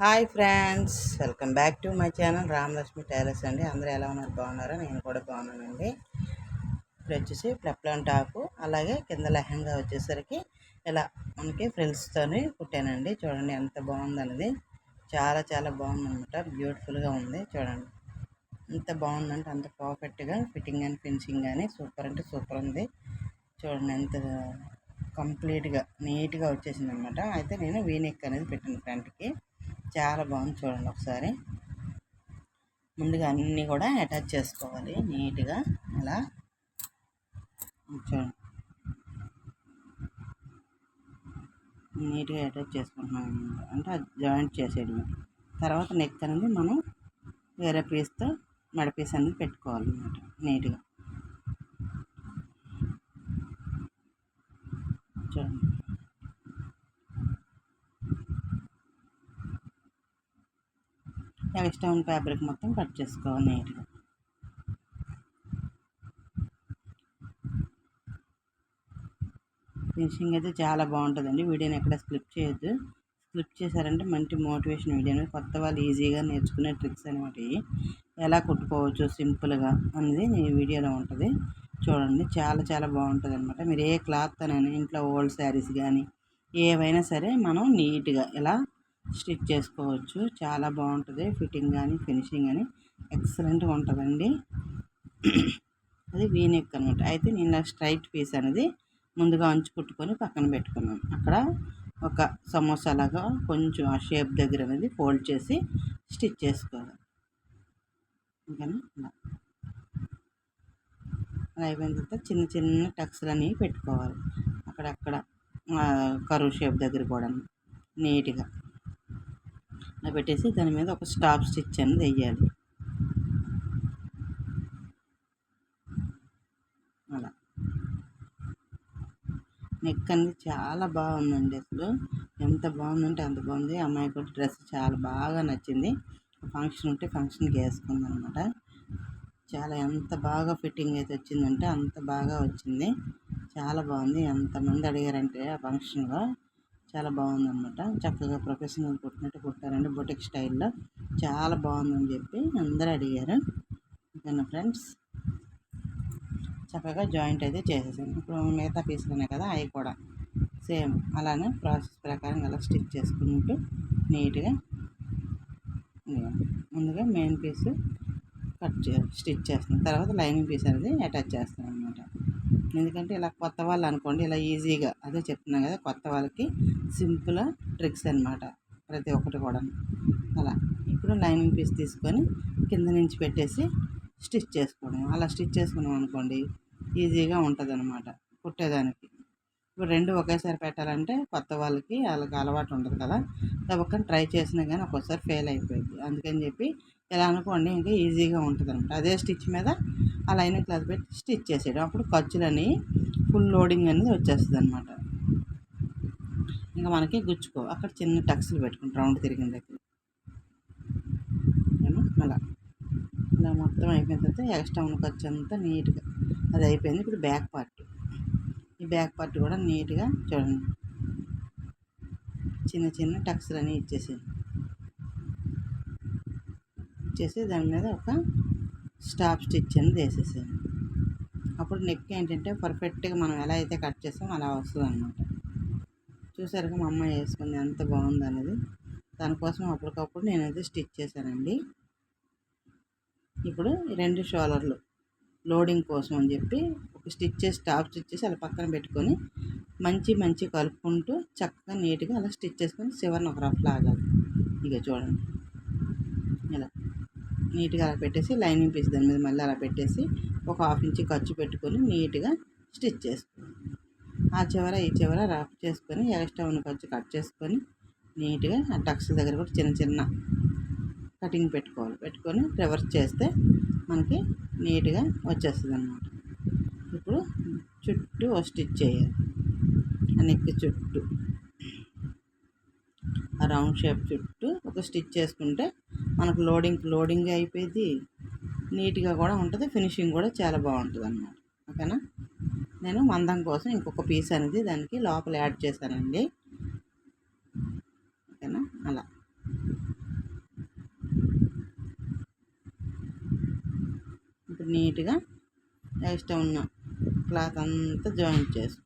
Hi friends welcome back to my channel Ramalakshmi tailors అండి. అందరూ ఎలా ఉన్నారు? బాగున్నారా? నేను కూడా బాగున్నానండి. ఇప్పుడు వచ్చేసి ప్లప్లాన్ టాపు అలాగే కింద లెహంగా వచ్చేసరికి ఇలా మనకి ఫ్రిల్స్తోని కుట్టానండి. చూడండి ఎంత బాగుందనేది చాలా చాలా బాగుందన్నమాట. బ్యూటిఫుల్గా ఉంది చూడండి. ఎంత బాగుందంటే అంత పర్ఫెక్ట్గా ఫిట్టింగ్ అండ్ ఫినిషింగ్ కానీ సూపర్ అంటే సూపర్ ఉంది. చూడండి ఎంత కంప్లీట్గా నీట్గా వచ్చేసింది అనమాట అయితే నేను వీనెక్ అనేది పెట్టాను ఫ్రంట్కి. చాలా బాగుంది చూడండి ఒకసారి. ముందుగా అన్నీ కూడా అటాచ్ చేసుకోవాలి నీట్గా. అలా. చూడండి. నీట్గా అటాచ్ చేసుకుంటున్నాం అంటే జాయింట్ చేసేయడం తర్వాత నెక్ అనేది మనం వేరే పీస్తో మెడ పీస్ అనేది పెట్టుకోవాలన్నమాట. నీట్గా చూడండి నెక్స్ట్ ఉన్న ఫ్యాబ్రిక్ మొత్తం కట్ చేసుకోవాలి నీట్గా. ఫినిషింగ్ అయితే చాలా బాగుంటుందండి. వీడియోని ఎక్కడ స్క్లిప్ చేయొద్దు. స్క్లిప్ చేశారంటే మంచి మోటివేషన్ వీడియో కొత్త వాళ్ళు ఈజీగా నేర్చుకునే ట్రిక్స్ అనమాట ఎలా కుట్టుకోవచ్చు సింపుల్గా అనేది ఈ వీడియోలో ఉంటుంది. చూడండి చాలా చాలా బాగుంటుంది అనమాట మీరు ఏ క్లాత్ అని ఇంట్లో ఓల్డ్ శారీస్ కానీ ఏవైనా సరే మనం నీట్గా ఎలా స్టిచ్ చేసుకోవచ్చు. చాలా బాగుంటుంది. ఫిట్టింగ్ కానీ ఫినిషింగ్ కానీ ఎక్సలెంట్గా ఉంటుందండి. అది వీనెక్ అనమాట అయితే నేను స్ట్రైట్ పీస్ అనేది ముందుగా అంచు కుట్టుకొని పక్కన పెట్టుకున్నాను. అక్కడ ఒక సమోసా లాగా కొంచెం ఆ షేప్ దగ్గర అనేది ఫోల్డ్ చేసి స్టిచ్ చేసుకోవాలి. ఓకేనా? అలా అయిపోయిన తర్వాత చిన్న చిన్న టక్స్లు అనేవి పెట్టుకోవాలి. అక్కడక్కడ కరువు షేప్ దగ్గర కూడా. నీట్గా. అలా పెట్టేసి దాని మీద ఒక స్టాప్ స్టిచ్ అనేది వేయాలి. అలా. నెక్ అనేది చాలా బాగుందండి అసలు. ఎంత బాగుందంటే అంత బాగుంది. అమ్మాయి కూడా డ్రెస్ చాలా బాగా నచ్చింది. ఫంక్షన్ ఉంటే ఫంక్షన్కి వేసుకుంది అనమాట చాలా ఎంత బాగా ఫిట్టింగ్ అయితే వచ్చిందంటే అంత బాగా వచ్చింది. చాలా బాగుంది. ఎంతమంది అడిగారంటే ఆ ఫంక్షన్లో చాలా బాగుందన్నమాట. చక్కగా ప్రొఫెషనల్ కుట్టినట్టు కుట్టారండి బొటిక్ స్టైల్లో. చాలా బాగుందని చెప్పి అందరూ అడిగారు. ఓకేనా ఫ్రెండ్స్. చక్కగా జాయింట్ అయితే చేసేసాను. ఇప్పుడు మిగతా పీసులు ఉన్నాయి కదా అవి కూడా. సేమ్ అలానే ప్రాసెస్ ప్రకారం అలా స్టిచ్ చేసుకుంటూ నీట్గా ముందుగా మెయిన్ పీస్ కట్ చే స్టిచ్ చేస్తాను తర్వాత లైనింగ్ పీస్ అనేది అటాచ్ చేస్తాను అనమాట ఎందుకంటే ఇలా కొత్త వాళ్ళు అనుకోండి ఇలా ఈజీగా అదే చెప్తున్నాం కదా కొత్త వాళ్ళకి సింపుల్ ట్రిక్స్ అనమాట ప్రతి ఒక్కటి కూడా అలా. ఇప్పుడు లైనింగ్ పీస్ తీసుకొని కింద నుంచి పెట్టేసి స్టిచ్ చేసుకోవడం. అలా స్టిచ్ చేసుకున్నాం అనుకోండి ఈజీగా ఉంటుంది అనమాట కుట్టేదానికి. ఇప్పుడు రెండు ఒకేసారి పెట్టాలంటే కొత్త వాళ్ళకి వాళ్ళకి అలవాటు ఉండదు కదా. తప్పకుండా ట్రై చేసినా కానీ ఒక్కోసారి ఫెయిల్ అయిపోయింది అందుకని చెప్పి ఇలా అనుకోండి ఇంకా ఈజీగా ఉంటుంది అనమాట అదే స్టిచ్ మీద ఆ లైనింగ్ క్లాత్ పెట్టి స్టిచ్ చేసేయడం. అప్పుడు ఖర్చులని ఫుల్ లోడింగ్ అనేది వచ్చేస్తుంది అనమాట ఇంకా మనకి గుచ్చుకో. అక్కడ చిన్న టక్స్లు పెట్టుకుంటాం. రౌండ్ తిరిగిన దగ్గర. అలా. ఇలా మొత్తం అయిపోయిన తర్వాత ఎక్స్ట్రా ఉన్న ఖర్చు అంతా నీట్గా. అది అయిపోయింది. ఇప్పుడు బ్యాక్ పార్ట్. ఈ బ్యాక్ పార్ట్ కూడా నీట్గా చూడండి. చిన్న చిన్న టక్స్లు అని ఇచ్చేసి ఇచ్చేసి దాని మీద ఒక స్టాప్ స్టిచ్ అనేది వేసేసాను అప్పుడు నెక్ ఏంటంటే పర్ఫెక్ట్గా మనం ఎలా అయితే కట్ చేస్తామో అలా వస్తుంది అనమాట చూసారుగా మా అమ్మ వేసుకుంది ఎంత బాగుంది అనేది దానికోసం అప్పటికప్పుడు నేనైతే స్టిచ్ చేశానండి. ఇప్పుడు రెండు షోలర్లు లోడింగ్ కోసం అని చెప్పి స్టిచ్ చేసి టాప్ స్టిచ్ చేసి అలా పక్కన పెట్టుకొని మంచి మంచి కలుపుకుంటూ చక్కగా నీట్గా అలా స్టిచ్ చేసుకొని చివరిని ఒక రఫ్ లాగాలి. ఇక చూడండి. ఇలా నీట్గా అలా పెట్టేసి లైనింగ్ పీస్ దాని మీద మళ్ళీ అలా పెట్టేసి ఒక హాఫ్ ఇంచ్ ఖర్చు పెట్టుకొని నీట్గా స్టిచ్ చేసుకోవాలి ఆ చివర ఈ చివర రఫ్ చేసుకొని ఎక్స్ట్రా ఉన్న ఖర్చు కట్ చేసుకొని నీట్గా ఆ టక్స్ దగ్గర కూడా చిన్న చిన్న కటింగ్ పెట్టుకోవాలి. పెట్టుకొని రివర్స్ చేస్తే మనకి నీట్గా వచ్చేస్తుంది అన్నమాట చుట్టూ స్టిచ్ చేయాలి. నెక్ చుట్టూ. ఆ రౌండ్ షేప్ చుట్టూ ఒక స్టిచ్ చేసుకుంటే మనకు లోడింగ్ లోడింగ్ అయిపోయింది. నీట్గా కూడా ఉంటుంది ఫినిషింగ్ కూడా చాలా బాగుంటుంది అన్నమాట ఓకేనా? నేను మందం కోసం ఇంకొక పీస్ అనేది దానికి లోపల యాడ్ చేశానండి. ఓకేనా? అలా. ఇప్పుడు నీట్గా ఎక్స్ట్రా ఉన్నాం. క్లాత్ అంతా జాయింట్ చేసుకో